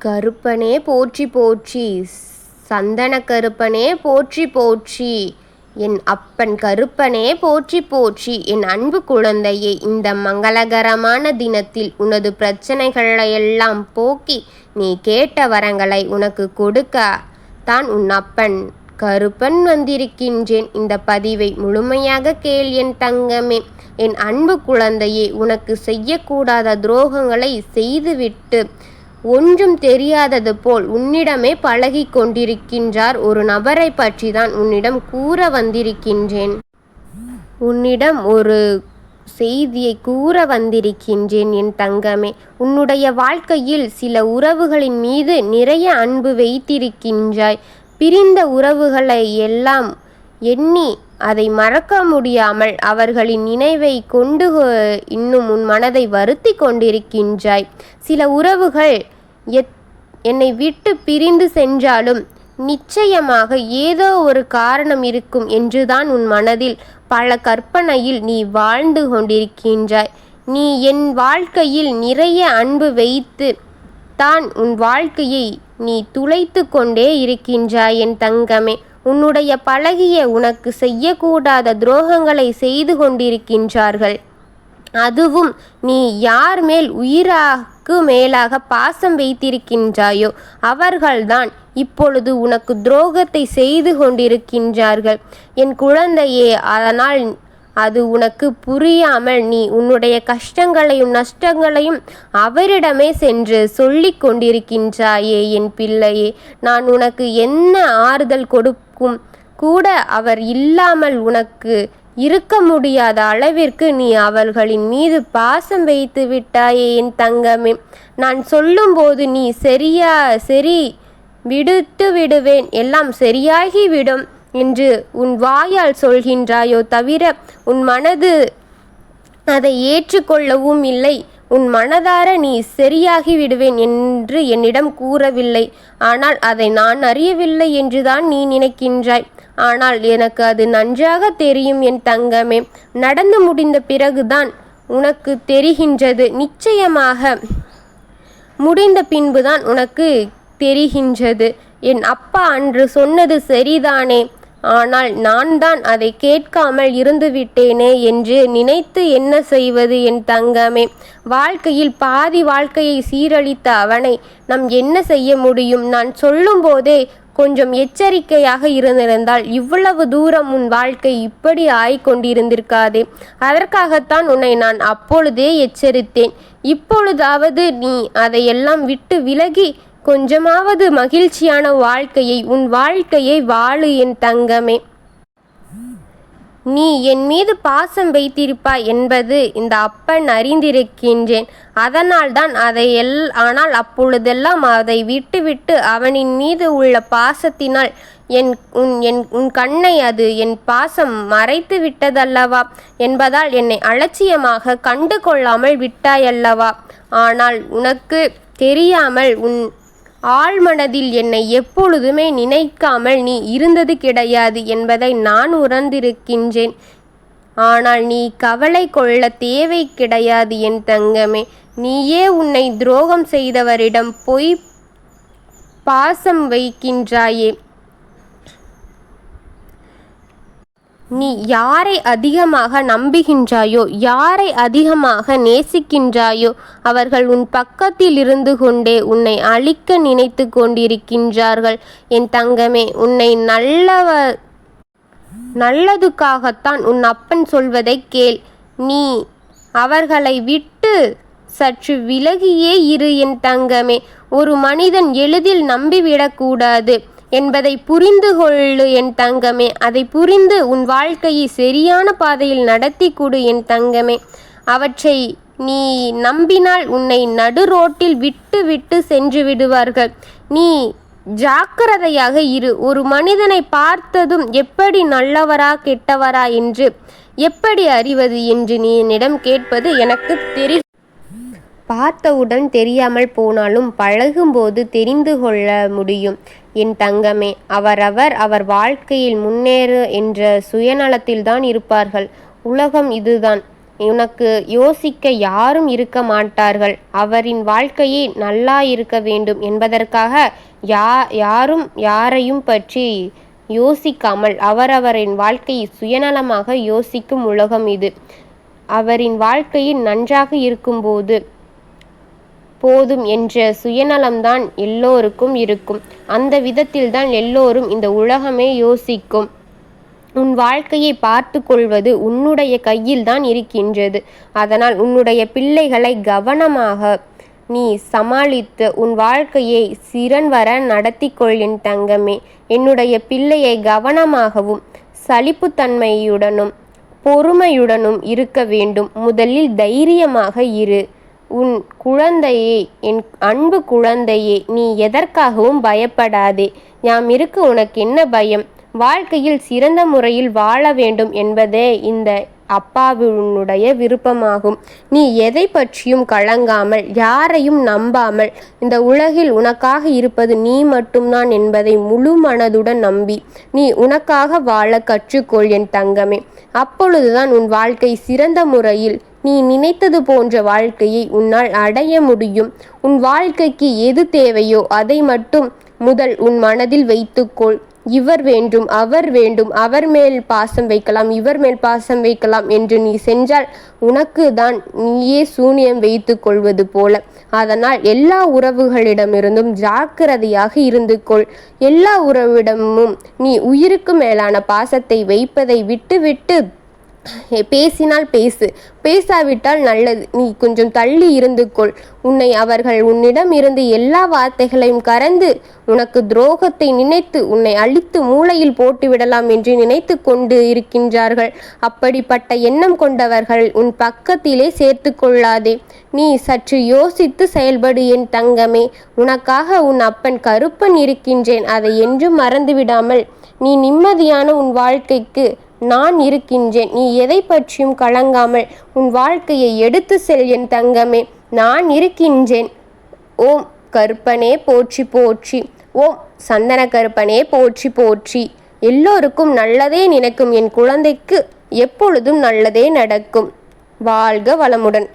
கருப்பனே போற்றி போற்றி சந்தன கருப்பனே போற்றி போற்றி என் அப்பன் கருப்பனே போற்றி போற்றி என் அன்பு குழந்தையே இந்த மங்களகரமான தினத்தில் உனது பிரச்சனைகளையெல்லாம் போக்கி நீ கேட்ட வரங்களை உனக்கு கொடுக்க தான் உன் அப்பன் கருப்பன் வந்திருக்கின்றேன். இந்த பதிவை முழுமையாக கேள் என் தங்கமே. என் அன்பு குழந்தையே உனக்கு செய்யக்கூடாத துரோகங்களை செய்துவிட்டு ஒன்றும் தெரியாதது போல் உன்னிடமே பழகி கொண்டிருக்கின்றார் ஒரு நபரை பற்றி தான் உன்னிடம் கூற வந்திருக்கின்றேன். உன்னிடம் ஒரு செய்தியை கூற வந்திருக்கின்றேன் என் தங்கமே. உன்னுடைய வாழ்க்கையில் சில உறவுகளின் மீது நிறைய அன்பு வைத்திருக்கின்றாய். பிரிந்த உறவுகளை எல்லாம் எண்ணி அதை மறக்க முடியாமல் அவர்களின் நினைவை கொண்டு இன்னும் உன் மனதை வருத்தி கொண்டிருக்கின்றாய். சில உறவுகள் எத் என்னை விட்டு பிரிந்து சென்றாலும் நிச்சயமாக ஏதோ ஒரு காரணம் இருக்கும் என்றுதான் உன் மனதில் பல கற்பனையில் நீ வாழ்ந்து கொண்டிருக்கின்றாய். நீ என் வாழ்க்கையில் நிறைய அன்பு வைத்து தான் உன் வாழ்க்கையை நீ துளைத்து கொண்டே இருக்கின்றாய் என் தங்கமே. உன்னுடைய பழகிய உனக்கு செய்யக்கூடாத துரோகங்களை செய்து கொண்டிருக்கின்றார்கள். அதுவும் நீ யார் மேல் உயிராக்கு மேலாக பாசம் வைத்திருக்கின்றாயோ அவர்கள்தான் இப்பொழுது உனக்கு துரோகத்தை செய்து கொண்டிருக்கின்றார்கள். என் குழந்தையே அதனால் அது உனக்கு புரியாமல் நீ உன்னுடைய கஷ்டங்களையும் நஷ்டங்களையும் அவரிடமே சென்று சொல்லி கொண்டிருக்கின்றாயே என் பிள்ளையே. நான் உனக்கு என்ன ஆறுதல் இருக்கும். கூட அவர் இல்லாமல் உனக்கு இருக்க முடியாத அளவிற்கு நீ அவர்களின் மீது பாசம் வைத்து விட்டாயே என் தங்கமே. நான் சொல்லும்போது நீ சரியா சரி விடுத்து விடுவேன். எல்லாம் சரியாகிவிடும் என்று உன் வாயால் சொல்கின்றாயோ தவிர உன் மனது அதை ஏற்றுக்கொள்ளவும் இல்லை. உன் மனதார நீ சரியாகி விடுவேன் என்று என்னிடம் கூறவில்லை. ஆனால் அதை நான் அறியவில்லை என்றுதான் நீ நினைக்கின்றாய். ஆனால் எனக்கு அது நன்றாக தெரியும் என் தங்கமே. நடந்து முடிந்த பிறகுதான் உனக்கு தெரிகின்றது. நிச்சயமாக முடிந்த பின்புதான் உனக்கு தெரிகின்றது. என் அப்பா அன்று சொன்னது சரிதானே? ஆனால் நான் தான் அதை கேட்காமல் இருந்துவிட்டேனே என்று நினைத்து என்ன செய்வது என் தங்கமே? வாழ்க்கையில் பாதி வாழ்க்கையை சீரழித்த அவனை நம் என்ன செய்ய முடியும்? நான் சொல்லும்போதே கொஞ்சம் எச்சரிக்கையாக இருந்திருந்தால் இவ்வளவு தூரம் உன் வாழ்க்கை இப்படி ஆய்கொண்டிருந்திருக்காதே. அதற்காகத்தான் உன்னை நான் அப்பொழுதே எச்சரித்தேன். இப்பொழுதாவது நீ அதையெல்லாம் விட்டு விலகி கொஞ்சமாவது மகிழ்ச்சியான வாழ்க்கையை உன் வாழ்க்கையை வாழு என் தங்கமே. நீ என் மீது பாசம் வைத்திருப்பாய் என்பது இந்த அப்பன் அறிந்திருக்கின்றேன். அதனால்தான் அதை எல் ஆனால் அப்பொழுதெல்லாம் அதை விட்டுவிட்டு அவனின் மீது உள்ள பாசத்தினால் என் உன் என் உன் கண்ணை அது என் பாசம் மறைத்து விட்டதல்லவா என்பதால் என்னை அலட்சியமாக கண்டு கொள்ளாமல் விட்டாயல்லவா. ஆனால் உனக்கு தெரியாமல் உன் ஆழ்மனதில் என்னை எப்பொழுதுமே நினைக்காமல் நீ இருந்தது கிடையாது என்பதை நான் உணர்ந்திருக்கின்றேன். ஆனால் நீ கவலை கொள்ள தேவை கிடையாது என் தங்கமே. நீயே உன்னை துரோகம் செய்தவரிடம் பொய் பாசம் வைக்கின்றாயே. நீ யாரை அதிகமாக நம்புகின்றாயோ யாரை அதிகமாக நேசிக்கின்றாயோ அவர்கள் உன் பக்கத்தில் இருந்து கொண்டே உன்னை அழிக்க நினைத்து கொண்டிருக்கின்றார்கள். என் தங்கமே உன்னை நல்லவ நல்லதுக்காகத்தான் உன் அப்பன் சொல்வதை கேள். நீ அவர்களை விட்டு சற்று விலகியே இரு என் தங்கமே. ஒரு மனிதன் எளிதில் நம்பிவிடக்கூடாது. என்பதை புரிந்து கொள்ளு என் தங்கமே. அதை புரிந்து உன் வாழ்க்கையை சரியான பாதையில் நடத்தி கொடு என் தங்கமே. அவற்றை நீ நம்பினால் உன்னை நடு ரோட்டில் விட்டு விட்டு சென்று விடுவார்கள். நீ ஜாக்கிரதையாக இரு. ஒரு மனிதனை பார்த்ததும் எப்படி நல்லவரா கெட்டவரா என்று எப்படி அறிவது என்று நீ என்னிடம் கேட்பது எனக்கு தெரி பார்த்தவுடன் தெரியாமல் போனாலும் பழகும்போது தெரிந்து கொள்ள முடியும். என் தங்கமே அவரவர் அவர் வாழ்க்கையில் முன்னேறு என்ற சுயநலத்தில்தான் இருப்பார்கள். உலகம் இதுதான். உனக்கு யோசிக்க யாரும் இருக்க மாட்டார்கள். அவரின் வாழ்க்கையே நல்லா இருக்க வேண்டும் என்பதற்காக யா யாரும் யாரையும் பற்றி யோசிக்காமல் அவரவரின் வாழ்க்கையை சுயநலமாக யோசிக்கும் உலகம் இது. அவரின் வாழ்க்கையில் நன்றாக இருக்கும்போது போதும் என்ற சுயநலம்தான் எல்லோருக்கும் இருக்கும். அந்த விதத்தில்தான் எல்லோரும் இந்த உலகமே யோசிக்கும். உன் வாழ்க்கையை பார்த்து கொள்வது உன்னுடைய கையில்தான் இருக்கின்றது. அதனால் உன்னுடைய பிள்ளைகளை கவனமாக நீ சமாளித்து உன் வாழ்க்கையை சிறன்வர நடத்தி கொள் என் தங்கமே. என்னுடைய பிள்ளையை கவனமாகவும் சலிப்புத்தன்மையுடனும் பொறுமையுடனும் இருக்க வேண்டும். முதலில் தைரியமாக இரு. உன் குழந்தையே என் அன்பு குழந்தையே நீ எதற்காகவும் பயப்படாதே. யாம் இருக்கு உனக்கு என்ன பயம்? வாழ்க்கையில் சிறந்த முறையில் வாழ வேண்டும் என்பதே இந்த அப்பாவினுடைய விருப்பமாகும். நீ எதை பற்றியும் கலங்காமல் யாரையும் நம்பாமல் இந்த உலகில் உனக்காக இருப்பது நீ மட்டும்தான் என்பதை முழு மனதுடன் நம்பி நீ உனக்காக வாழ கற்றுக்கொள் என் தங்கமே. அப்பொழுதுதான் உன் வாழ்க்கை சிறந்த முறையில் நீ நினைத்தது போன்ற வாழ்க்கையை உன்னால் அடைய முடியும். உன் வாழ்க்கைக்கு எது தேவையோ அதை மட்டும் முதல் உன் மனதில் வைத்துக்கொள். இவர் வேண்டும் அவர் வேண்டும் அவர் மேல் பாசம் வைக்கலாம் இவர் மேல் பாசம் வைக்கலாம் என்று நீ சென்றால் உனக்கு தான் நீயே சூனியம் வைத்து கொள்வது போல. அதனால் எல்லா உறவுகளிடமிருந்தும் ஜாக்கிரதையாக இருந்து கொள். எல்லா உறவிடமும் நீ உயிருக்கு மேலான பாசத்தை வைப்பதை விட்டுவிட்டு பேசினால் பேசு. பேசாவிட்டால் நல்லது. நீ கொஞ்சம் தள்ளி இருந்து கொள். உன்னை அவர்கள் உன்னிடம் இருந்து எல்லா வார்த்தைகளையும் கறந்து உனக்கு துரோகத்தை நினைத்து உன்னை அழித்து மூளையில் போட்டுவிடலாம் என்று நினைத்து கொண்டு இருக்கின்றார்கள். அப்படிப்பட்ட எண்ணம் கொண்டவர்கள் உன் பக்கத்திலே சேர்த்து கொள்ளாதே. நீ சற்று யோசித்து செயல்படு என் தங்கமே. உனக்காக உன் அப்பன் கருப்பன் இருக்கின்றேன். அதை என்றும் மறந்துவிடாமல் நீ நிம்மதியான உன் வாழ்க்கைக்கு நான் இருக்கின்றேன். நீ எதை பற்றியும் கலங்காமல் உன் வாழ்க்கையை எடுத்து செல் என் தங்கமே. நான் இருக்கின்றேன். ஓம் கருப்பனே போற்றி போற்றி. ஓம் சந்தன கருப்பனே போற்றி போற்றி. எல்லோருக்கும் நல்லதே நினைக்கும் என் குழந்தைக்கு எப்பொழுதும் நல்லதே நடக்கும். வாழ்க வளமுடன்.